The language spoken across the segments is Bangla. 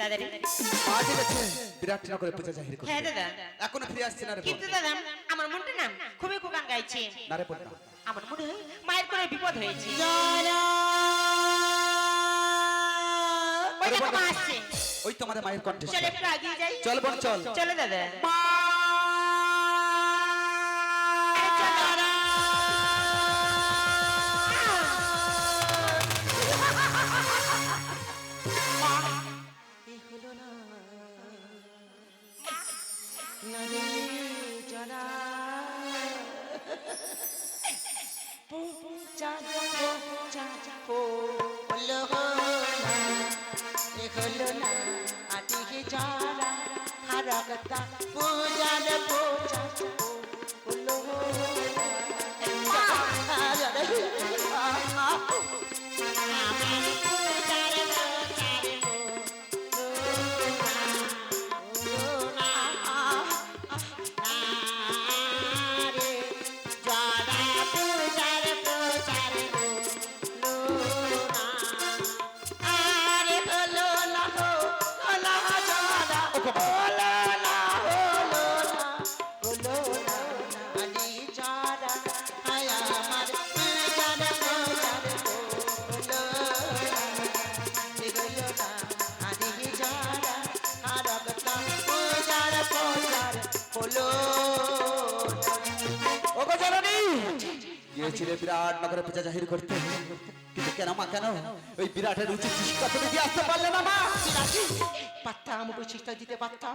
দাদা রে পূজা জাহির হ্যাঁ দাদা। এখনও ফিরে আসছে না রে কিন্তু দাদা আমার মনটা না খুবই কোকান গাইছে। না রে বোন আমার মনে হয় মায়ের বিপদ হয়েছে। ওই তো আমাদের মায়ের কণ্ঠে চল একটু এগিয়ে যাই। চল বোন চল। চলে দাদা। পূজার পূজা গিয়েছিলে বিরাট নগরে পূজা জাহির করতে। কিন্তু কেন মা কেন? ওই বিরাটের উচিত শিক্ষা তুমি দিয়ে আসতে পারলে না মা। পারতাম বৈশিষ্ট্য দিতে পারতাম।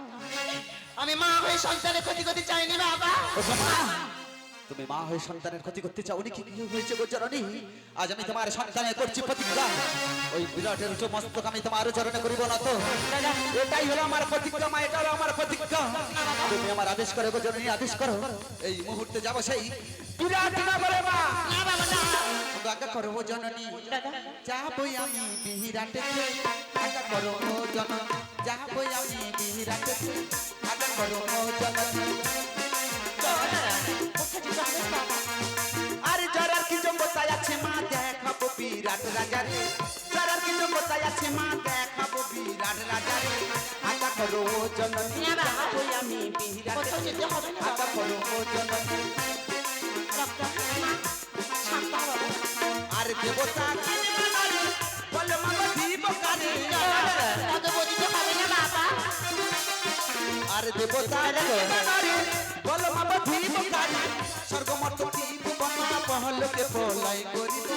আমি মা হয়ে সন্তানের ক্ষতি করতে চাইনি বাবা। মা, তুমি মা হয়ে সন্তানের ক্ষতি করতে চাও কি? কি হয়েছে গো জননী? আজ আমি তোমার সন্তানের করছি প্রতিজ্ঞা। ওই বিরাটের উচ্চ মস্তক আমি তোমার চরণে করিব না তো। এটাই হলো আমার প্রতিজ্ঞা মা এটা হলো আমার প্রতিজ্ঞা। তুমি আমার আদেশ করো গো জননী আদেশ করো। এই মুহূর্তে যাব সেই বিরাট নগরে মা। আজ্ঞা করো জননী যাবই আমি বিহিরাটে। আজ্ঞা করো জননী যাবই আমি বিহিরাটে। আজ্ঞা করো জননী। আরে জরার কি জম্বতায় আছে মা, দেখাবো বিরাট রাজারে। জরার কি জম্বতায় আছে মা, দেখাবো বিরাট রাজারে। আশা করো জননী যাবই আমি না আশা করো জননী। আরে দেবতা কি বানারে বলে মাগো দিব কারে অত বলিতে হবে না বাবা আরে দেবতা কি বানারে বলে মাগো দিব কারে স্বর্গমত কি বনা পহলকে পলাই করিব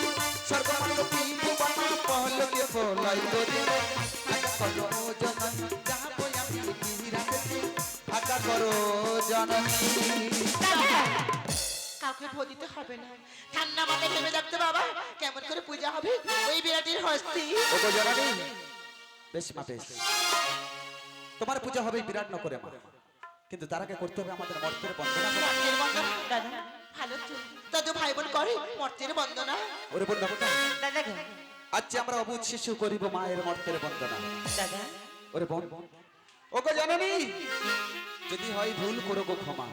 স্বর্গমত কি বনা পহলকে পলাই করো ও জননী যাবই আমি বিরাট আশা করো জননী কাউকে ভোট দিতে হবে না। ঠান্ডা মাথায় ভেবে থাকতে বাবা কেমন করে পূজা হবে? ওই বিরাটির হস্তি। ওগো জননী বেশ মা বেশ। তোমার পূজা হবে বিরাট নগরে মা। কিন্তু তার আগে করতে হবে আমাদের মর্তের বন্দনা। করা। মর্তের বন্দনা? দাদা ভালো তো। দাদু ভাই বোন করে মর্তের বন্দনা। ওরে কথা দাদা গো আজ আমরা অবুধ শিশু করিব মায়ের মর্তের বন্দনা। দাদা। ওরে বোন। ওগো জননী যদি হয় ভুল করো গো ক্ষমা।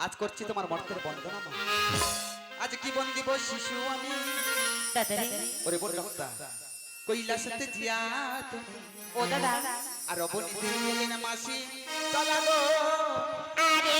আজ করছি তোমার মর্তের বন্দনা মা। আজ কি বন্দিব শিশু আমি? ওরে বল ডাক্তার কৈলাসতে জিয়া তুমি। ও দাদা। আর অবনীতে মাসি। চলা গো আরে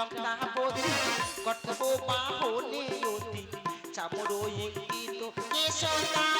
রক্তাবতী কর্তব্য বাহনে অতি চামড় ইঙ্গিত তো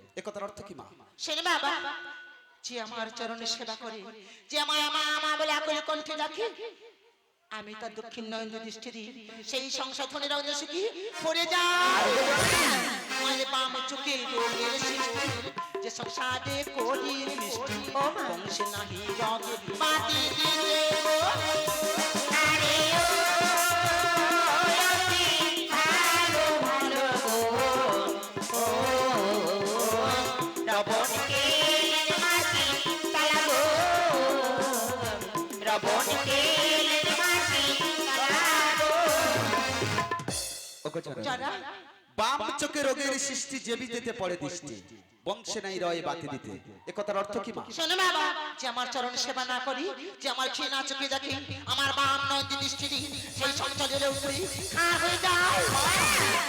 এ কথার অর্থ কি মা? শোনে বাবা যে আমার চরণে সেবা করে যে আমার আমা আমা বলে আকুল কণ্ঠে ডাকে আমি তার দক্ষিণ নয়ন দৃষ্টি দিই। সেই সংশোধনের রঞ্জন সুখী পড়ে যায় মায়ের বাম চোখে রোগের সৃষ্টি যে সংসারে করি মিষ্টি ও বংশে নাহি রগে মাটি দিতে বাম চোখে রোগের সৃষ্টি জেবিতেতে পড়ে দৃষ্টি বংশে নাই রয় বাতি দিতে। এ কথার অর্থ কি মা? শোনো বাবা যে আমার চরণ সেবা না করি যে আমার খেয়ে চোখে দেখি আমার বাম নয় দৃষ্টি সেই সঞ্চলের উপরে খাঁ হয়ে যায়।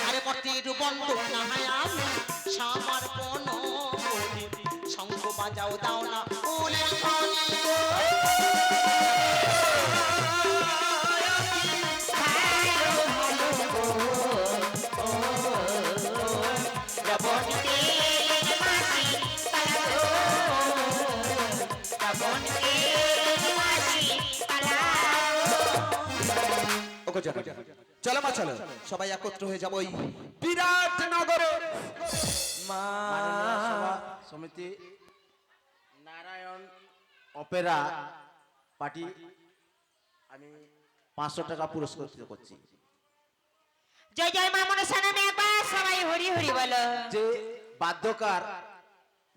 আরে না হয় শঙ্খ বাজাও দাও না। চলো মা চলো। সবাই একত্র হয়ে যাব ওই বিরাট নগরে। সমিতি নারায়ণ অপেরা পার্টি আমি পাঁচশো টাকা পুরস্কৃত করছি। জয় জয় মা মনসা নামে একবার সবাই হরি হরি বলো। যে বাদ্যকার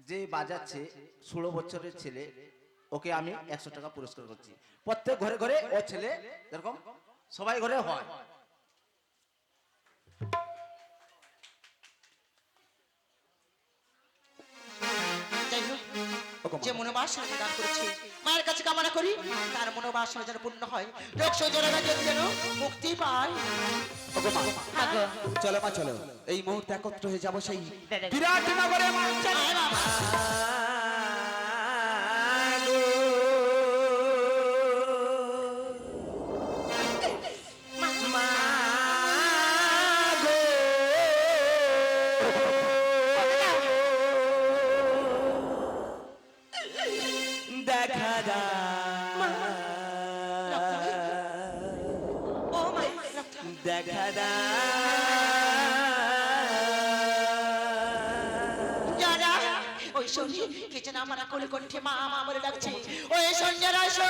যে বাজাচ্ছে ষোলো বছরের ছেলে ওকে আমি একশো টাকা পুরস্কার করছি। প্রত্যেক ঘরে ঘরে ও ছেলে যেরকম সবাই ঘরে হয়। যে মনোবাসনা দান করেছি মায়ের কাছে কামনা করি তার মনোবাসনা যেন পূর্ণ হয়। রোগ সজনা যেন মুক্তি পায়। আগো চলো মা চলো। এই মুহূর্তে একত্র হয়ে যাব সেই বিরাট নগরে মা দেখা দেখা যারা ওই সন্ধি কে যেন আমার কোলে কণ্ঠে মা মা বলে ডাকছে। ওই সন্ধ্যার আসো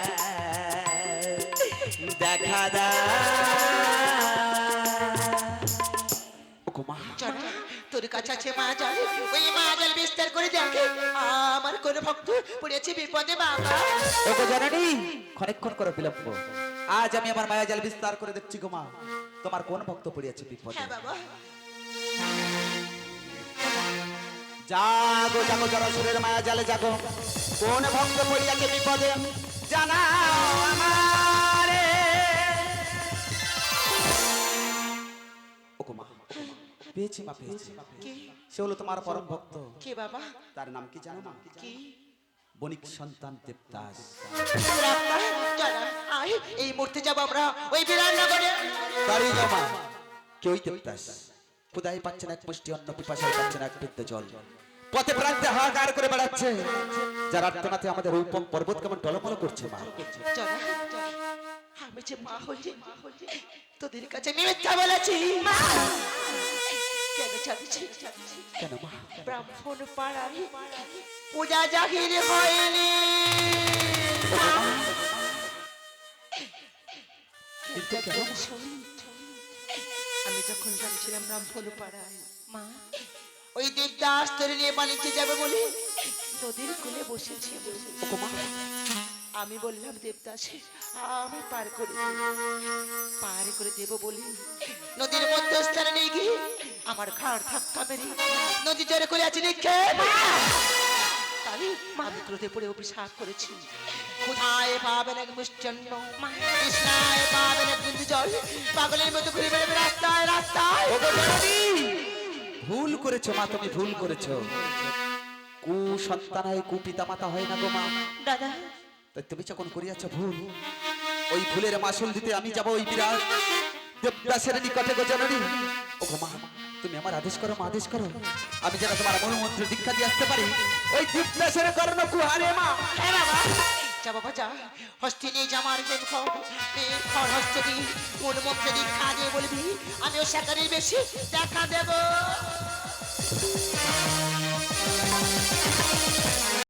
চল তোর কাছে আছে মা জল। ওই মা জল বিস্তার করে দেখে। আমার কোন ভক্ত পড়েছে বিপদে বাবা। ওগো জননী ক্ষণেক্ষণ করে বিলম্ব। আজ আমি আমার মায়া জাল বিস্তার করে দেখছি গো মা। তোমার কোন ভক্ত পড়িয়াছে বিপদে? হ্যাঁ বাবা। জাগো জাগো জরাসুরের মায়া জালে জাগো। কোন ভক্ত পড়িয়াছে বিপদে? জানাও আমারে পেয়েছি মা পেয়েছি। কি? সে হলো তোমার পরম ভক্ত কি বাবা? তার নাম কি জানো মা? কি? বণিক সন্তান দেবদাস। আয়, এই মুহূর্তে যাব আমরা ওই বিরাট নগরে। তারই জমা কেউই দেবদাস। খুদাই পাচ্ছে না এক মুষ্টি অন্ন পিপাসায় পাচ্ছে না এক বৃদ্ধ জল। পথে প্রান্তে হাহাকার করে বেড়াচ্ছে। যার আত্মনাতে আমাদের রূপম পর্বত কেমন টলমল করছে মা। চল, চল। আমি যে মা হই তোদের কাছে আমি মিথ্যা বলেছি। কেন চাচ্ছি কেন মা? ব্রাহ্মণ পাড়ায় পূজা জাহির হয়নি। আমি যখন যাচ্ছিলাম রামফল পাড়ায় মা ওই দেবদাস তোরে নিয়ে বাণিজ্যে যাবে বলে নদীর কূলে বসেছি মা আমি বললাম দেবদাসে আমি পার করে। পার করে দেব বলি নদীর মধ্যস্থানে নিয়ে গিয়ে আমার ঘাড় ধাক্কা মেরে নদী জোরে করে আছে দেখে তাই আমি ক্রোধে পড়ে অভিশাপ করেছি। কোথায় পাবেন এক মিষ্টান্ন? কৃষ্ণায় পাবেন এক বিন্দু জল। পাগলের মতো ঘুরে বেড়াবে রাস্তায় রাস্তায়। ভুল করেছ মা তুমি ভুল করেছ। কু সন্তান হয় কু পিতা মাতা হয় না গো মা। দাদা তাই তুমি যখন করিয়াছ ভুল, ওই ভুলের মাসুল দিতে আমি যাব ওই বিরাট দেবদাসের নিকটে গো ওগো মা, তুমি আমার আদেশ করো, মা আদেশ করো। আমি যেন তোমার মূল মন্ত্র দীক্ষা দিয়ে আসতে পারি। ওই দেবদাসের কর্ণ কুহারে মা। যা বাবা, যা। নিয়ে জামার প্রেম খর হস্তে দি মন মুখে দীক্ষা দিয়ে বলবি, আমিও সেখানে বেশি দেখা দেব।